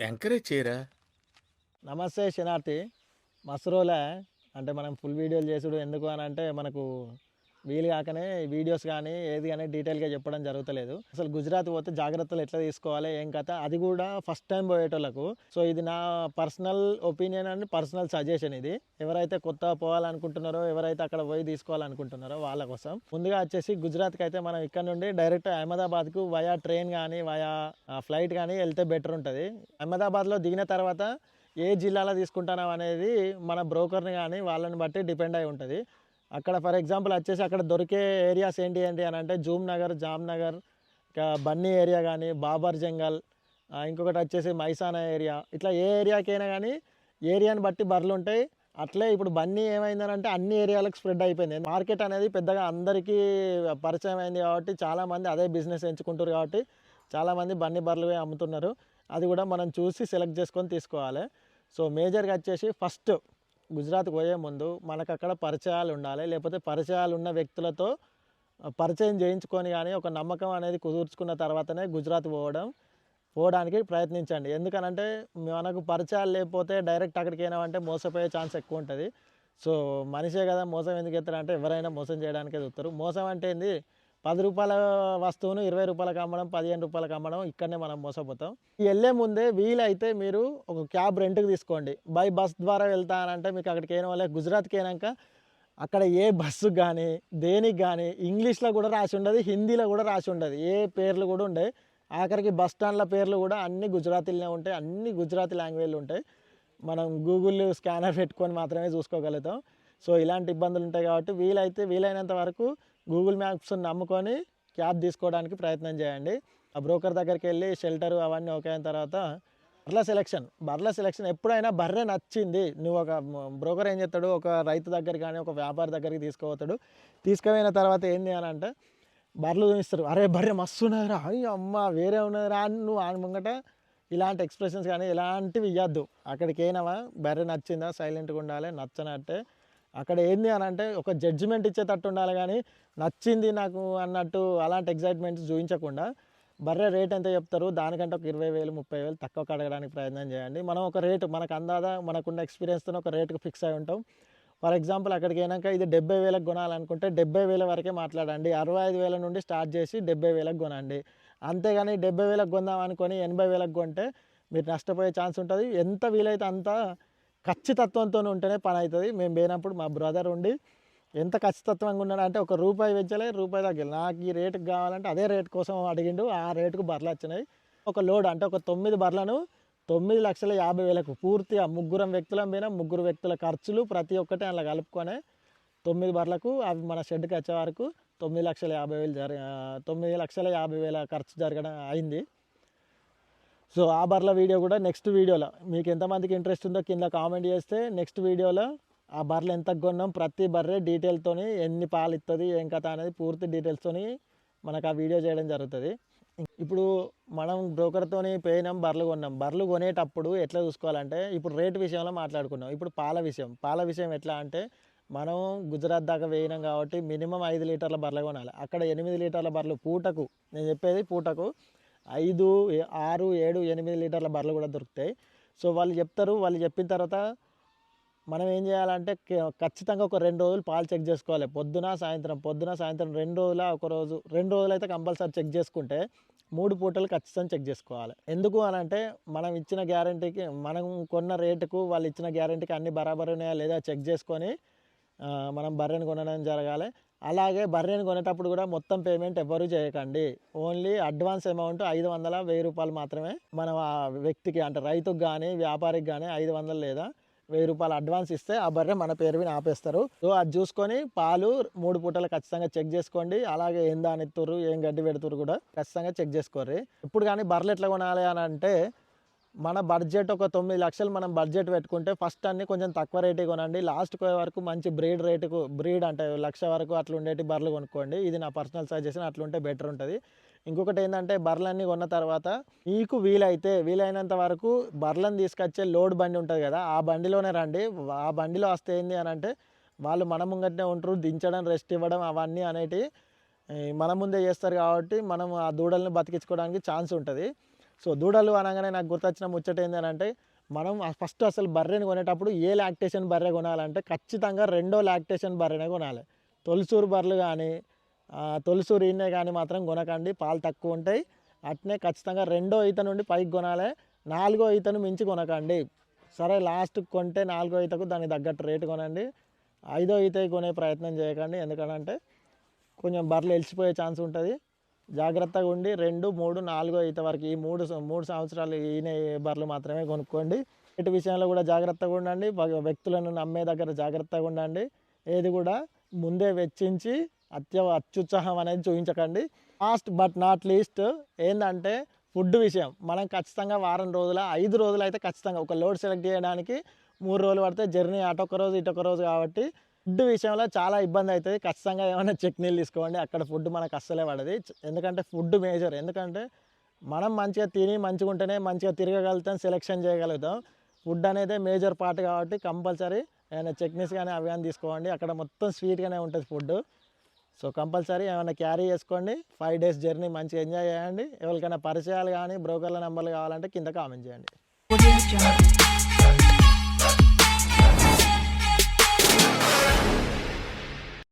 Encourage చేయరా? నమస్తే శనార్థి మసరోలే. అంటే మనం ఫుల్ వీడియోలు చేసుడు ఎందుకు అని అంటే మనకు వీలు కాకనే వీడియోస్ కానీ ఏది కానీ డీటెయిల్గా చెప్పడం జరుగుతలేదు. అసలు గుజరాత్ పోతే జాగ్రత్తలు ఎట్లా తీసుకోవాలి ఏం కథ? అది కూడా ఫస్ట్ టైం పోయేటోళ్ళకు. సో ఇది నా personal opinion and personal suggestion ఇది. ఎవరైతే కొత్త పోవాలనుకుంటున్నారో ఎవరైతే అక్కడ పోయి తీసుకోవాలనుకుంటున్నారో వాళ్ళ కోసం. ముందుగా వచ్చేసి గుజరాత్కి అయితే మనం ఇక్కడ నుండి డైరెక్ట్ అహ్మదాబాద్కు వయా ట్రైన్ కానీ వయా ఫ్లైట్ కానీ వెళ్తే బెటర్ ఉంటుంది. అహ్మదాబాద్లో దిగిన తర్వాత ఏ జిల్లాలో తీసుకుంటున్నాం అనేది మన బ్రోకర్ని కానీ వాళ్ళని బట్టి డిపెండ్ అయి ఉంటుంది. అక్కడ ఫర్ ఎగ్జాంపుల్ వచ్చేసి అక్కడ దొరికే ఏరియాస్ ఏంటి ఏంటి అని అంటే జూమ్ నగర్ జామ్నగర్ ఇంకా బన్నీ ఏరియా కానీ బాబర్ జంగల్ ఇంకొకటి వచ్చేసి మైసానా ఏరియా. ఇట్లా ఏ ఏరియాకైనా కానీ ఏరియాని బట్టి బర్రెలు ఉంటాయి. అట్లే ఇప్పుడు బన్నీ ఏమైందని అంటే అన్ని ఏరియాలకు స్ప్రెడ్ అయిపోయింది. మార్కెట్ అనేది పెద్దగా అందరికీ పరిచయం అయింది కాబట్టి చాలామంది అదే బిజినెస్ ఎంచుకుంటారు కాబట్టి చాలామంది బన్నీ బర్రెలు అమ్ముతున్నారు. అది కూడా మనం చూసి సెలెక్ట్ చేసుకొని తీసుకోవాలి. సో మేజర్గా వచ్చేసి ఫస్ట్ గుజరాత్కి పోయే ముందు మనకు అక్కడ పరిచయాలు ఉండాలి. లేకపోతే పరిచయాలు ఉన్న వ్యక్తులతో పరిచయం చేయించుకొని కానీ ఒక నమ్మకం అనేది కుదుర్చుకున్న తర్వాతనే గుజరాత్ పోవడం పోవడానికి ప్రయత్నించండి. ఎందుకనంటే మనకు పరిచయాలు లేకపోతే డైరెక్ట్ అక్కడికి అంటే మోసపోయే ఛాన్స్ ఎక్కువ ఉంటుంది. సో మనిషే కదా మోసం ఎందుకు ఎత్తారంటే ఎవరైనా మోసం చేయడానికే చూస్తారు. మోసం అంటే ఏంది? పది రూపాయల వస్తువును ఇరవై రూపాయలకు అమ్మడం పదిహేను రూపాయలకు అమ్మడం ఇక్కడనే మనం మోసపోతాం. వెళ్ళే ముందే వీలైతే మీరు ఒక క్యాబ్ రెంట్కి తీసుకోండి. బై బస్ ద్వారా వెళ్తా అంటే మీకు అక్కడికి అయిన వాళ్ళే గుజరాత్కి అయినాక అక్కడ ఏ బస్సు కానీ దేనికి కానీ ఇంగ్లీష్లో కూడా రాసి ఉండదు హిందీలో కూడా రాసి ఉండదు. ఏ పేర్లు కూడా ఉండవు. ఆఖరికి బస్ స్టాండ్ల పేర్లు కూడా అన్ని గుజరాతీలోనే ఉంటాయి. అన్ని గుజరాతీ లాంగ్వేజ్లు ఉంటాయి. మనం గూగుల్ స్కానర్ పెట్టుకొని మాత్రమే చూసుకోగలుగుతాం. సో ఇలాంటి ఇబ్బందులు ఉంటాయి కాబట్టి వీలైతే వీలైనంత వరకు గూగుల్ మ్యాప్స్ నమ్ముకొని క్యాబ్ తీసుకోవడానికి ప్రయత్నం చేయండి. ఆ బ్రోకర్ దగ్గరికి వెళ్ళి షెల్టర్ అవన్నీ ఓకే అయిన తర్వాత బర్ల సెలెక్షన్ బర్ల సెలెక్షన్ ఎప్పుడైనా బర్రె నచ్చింది. నువ్వు ఒక బ్రోకర్ ఏం చేస్తాడు? ఒక రైతు దగ్గర కానీ ఒక వ్యాపారి దగ్గరికి తీసుకుపోతాడు. తీసుకుపోయిన తర్వాత ఏంది అని అంటే బర్రెలు చూపిస్తారు. అరే బర్రె మస్తు ఉన్నదిరా. అయ్యో అమ్మ వేరే ఉన్నదిరా అని నువ్వు ఆయన ముంగట ఇలాంటి ఎక్స్ప్రెషన్స్ కానీ ఇలాంటివి ఇవ్వద్దు అక్కడికి అయినావా బర్రె నచ్చిందా? సైలెంట్గా ఉండాలి. నచ్చనట్టే. అక్కడ ఏంది అని అంటే ఒక జడ్జిమెంట్ ఇచ్చేటట్టు ఉండాలి కానీ నచ్చింది నాకు అన్నట్టు అలాంటి ఎగ్జైట్మెంట్స్ చూపించకుండా బర్రె రేట్ ఎంత చెప్తారు? దానికంటే ఒక ఇరవై వేలు ముప్పై వేలు తక్కువ కడగడానికి ప్రయత్నం చేయండి. మనం ఒక రేటు మనకు అందాదా మనకున్న ఎక్స్పీరియన్స్తో ఒక రేటుకు ఫిక్స్ అయి ఉంటాం. ఫర్ ఎగ్జాంపుల్ అక్కడికి అయినాక ఇది డెబ్బై వేలకు కొనాలనుకుంటే డెబ్బై వేల వరకే మాట్లాడండి. అరవై ఐదు వేల నుండి స్టార్ట్ చేసి డెబ్బై వేలకు కొనండి. అంతేగాని డెబ్బై వేలకు కొందాం అనుకొని ఎనభై వేలకు కొంటే మీరు నష్టపోయే ఛాన్స్ ఉంటుంది. ఎంత వీలైతే అంత ఖచ్చితత్వంతో ఉంటేనే పని అవుతుంది. మేము పోయినప్పుడు మా బ్రదర్ ఉండి ఎంత ఖచ్చితత్వంగా ఉన్నాడు అంటే ఒక రూపాయి వెచ్చలే రూపాయి తగ్గిలి. నాకు ఈ రేటుకి కావాలంటే అదే రేట్ కోసం అడిగిండు. ఆ రేటుకు బర్రెలు వచ్చినాయి. ఒక లోడ్ అంటే ఒక తొమ్మిది బర్రెలను తొమ్మిది లక్షల యాభై వేలకు పూర్తిగా ముగ్గురం వ్యక్తులం పోయినా. ముగ్గురు వ్యక్తుల ఖర్చులు ప్రతి ఒక్కటి అలా కలుపుకొని తొమ్మిది బర్లకు అవి మన షెడ్కి వచ్చే వరకు తొమ్మిది లక్షల యాభై వేలు జరి తొమ్మిది లక్షల యాభై వేల ఖర్చు జరగడం అయింది. సో ఆ బర్ల వీడియో కూడా నెక్స్ట్ వీడియోలో. మీకు ఎంతమందికి ఇంట్రెస్ట్ ఉందో కింద కామెంట్ చేస్తే నెక్స్ట్ వీడియోలో ఆ బర్రెలు ఎంత కొన్నాం ప్రతి బర్రె డీటెయిల్తోని ఎన్ని పాలు ఇస్తుంది ఏం కథ అనేది పూర్తి డీటెయిల్స్తోని మనకు ఆ వీడియో చేయడం జరుగుతుంది. ఇప్పుడు మనం బ్రోకర్తోని పోయినాం బర్రెలు కొన్నాం. బర్రెలు కొనేటప్పుడు ఎట్లా చూసుకోవాలంటే ఇప్పుడు రేట్ విషయంలో మాట్లాడుకున్నాం. ఇప్పుడు పాల విషయం. పాల విషయం ఎట్లా అంటే మనం గుజరాత్ దాకా వేయినాం కాబట్టి మినిమం ఐదు లీటర్ల బర్రెలు కొనాలి. అక్కడ ఎనిమిది లీటర్ల బర్రెలు పూటకు నేను చెప్పేది పూటకు ఐదు ఆరు ఏడు ఎనిమిది లీటర్ల బర్రెలు కూడా దొరుకుతాయి. సో వాళ్ళు చెప్తారు వాళ్ళు చెప్పిన తర్వాత మనం ఏం చేయాలంటే ఖచ్చితంగా ఒక రెండు రోజులు పాలు చెక్ చేసుకోవాలి. పొద్దున సాయంత్రం పొద్దున సాయంత్రం రెండు రోజుల ఒక రోజు రెండు రోజులు అయితే కంపల్సరీ చెక్ చేసుకుంటే మూడు పూటలు ఖచ్చితంగా చెక్ చేసుకోవాలి. ఎందుకు అని అంటే మనం ఇచ్చిన గ్యారంటీకి మనం కొన్న రేటుకు వాళ్ళు ఇచ్చిన గ్యారంటీకి అన్ని బరాబర్ ఉన్నాయా లేదా చెక్ చేసుకొని మనం బర్రెని కొనడం జరగాలి. అలాగే బర్రెని కొనేటప్పుడు కూడా మొత్తం పేమెంట్ ఎవ్వరూ చేయకండి. ఓన్లీ అడ్వాన్స్ అమౌంట్ ఐదు వందల వెయ్యి రూపాయలు మాత్రమే మనం ఆ వ్యక్తికి అంటే రైతుకు కానీ వ్యాపారికి కానీ ఐదు వందలు లేదా వెయ్యి రూపాయలు అడ్వాన్స్ ఇస్తే ఆ బర్రె మన పేరు మీద ఆపేస్తారు. సో అది చూసుకొని పాలు మూడు పూటలు ఖచ్చితంగా చెక్ చేసుకోండి. అలాగే ఏం దానిత్తురు ఏం గడ్డి పెడుతురు కూడా ఖచ్చితంగా చెక్ చేసుకోర్రి. ఇప్పుడు కానీ బర్రెలు ఎట్లా కొనాలి అని అంటే మన బడ్జెట్ ఒక తొమ్మిది లక్షలు మనం బడ్జెట్ పెట్టుకుంటే ఫస్ట్ అన్ని కొంచెం తక్కువ రేటు కొనండి. లాస్ట్ పోయే వరకు మంచి బ్రీడ్ రేటుకు బ్రీడ్ అంటే లక్ష వరకు అట్లా ఉండేటి బర్రెలు కొనుక్కోండి. ఇది నా పర్సనల్ సజెషన్ అట్లుంటే బెటర్ ఉంటుంది. ఇంకొకటి ఏంటంటే బర్రెలన్నీ కొన్న తర్వాత మీకు వీలైతే వీలైనంత వరకు బర్రెలను తీసుకొచ్చే లోడ్ బండి ఉంటుంది కదా ఆ బండిలోనే రండి. ఆ బండిలో వస్తే ఏంది అని అంటే వాళ్ళు మన ముంగటనే ఉంటారు దించడం రెస్ట్ ఇవ్వడం అవన్నీ అనేటివి మన ముందే చేస్తారు కాబట్టి మనం ఆ దూడల్ని బతికించుకోవడానికి ఛాన్స్ ఉంటుంది. సో దూడలు అనగానే నాకు గుర్తొచ్చిన ముచ్చట ఏంటంటే మనం ఫస్ట్ అసలు బర్రెని కొనేటప్పుడు ఏ లాక్టేషన్ బర్రె కొనాలంటే ఖచ్చితంగా రెండో లాక్టేషన్ బర్రెనే కొనాలి. తొలిసూరు బర్రెలు కానీ తొలిసూరు ఈయనే కానీ మాత్రం కొనకండి. పాలు తక్కువ ఉంటాయి. అట్నే ఖచ్చితంగా రెండో ఈత నుండి పైకి కొనాలి. నాలుగో ఈతను మించి కొనకండి. సరే లాస్ట్ కొంటే నాలుగో ఈతకు దానికి తగ్గట్టు రేటు కొనండి. ఐదో ఈత కొనే ప్రయత్నం చేయకండి. ఎందుకంటే కొంచెం బర్రెలు వెలిసిపోయే ఛాన్స్ ఉంటుంది. జాగ్రత్తగా ఉండి రెండు మూడు నాలుగో ఈత వరకు ఈ మూడు మూడు సంవత్సరాలు ఈయన బర్రెలు మాత్రమే కొనుక్కోండి. ఇటు విషయంలో కూడా జాగ్రత్తగా ఉండండి. వ్యక్తులను నమ్మే దగ్గర జాగ్రత్తగా ఉండండి. ఏది కూడా ముందే వెచ్చించి అత్య అత్యుత్సాహం అనేది చూపించకండి. లాస్ట్ బట్ నాట్ లీస్ట్ ఏంటంటే ఫుడ్ విషయం. మనం ఖచ్చితంగా వారం రోజుల ఐదు రోజులు అయితే ఖచ్చితంగా ఒక లోడ్ సెలెక్ట్ చేయడానికి మూడు రోజులు పడితే జర్నీ అటొక రోజు ఇటొక రోజు కాబట్టి ఫుడ్ విషయంలో చాలా ఇబ్బంది అవుతుంది ఖచ్చితంగా ఏమైనా చట్నీలు తీసుకోండి. అక్కడ ఫుడ్ మనకు అస్సలే పడదు. ఎందుకంటే ఫుడ్ మేజర్. ఎందుకంటే మనం మంచిగా తిని మంచిగా ఉంటేనే మంచిగా తిరగగలుగుతాం సెలెక్షన్ చేయగలుగుతాం. ఫుడ్ అనేది మేజర్ పార్ట్ కాబట్టి కంపల్సరీ ఏమైనా చట్నీస్ కానీ అవి కానీ తీసుకోండి. అక్కడ మొత్తం స్వీట్గానే ఉంటుంది ఫుడ్. సో కంపల్సరీ ఏమైనా క్యారీ చేసుకోండి. ఫైవ్ డేస్ జర్నీ మంచిగా ఎంజాయ్ చేయండి. ఎవరికైనా పరిచయాలు కానీ బ్రోకర్ల నెంబర్లు కావాలంటే కింద కామెంట్ చేయండి.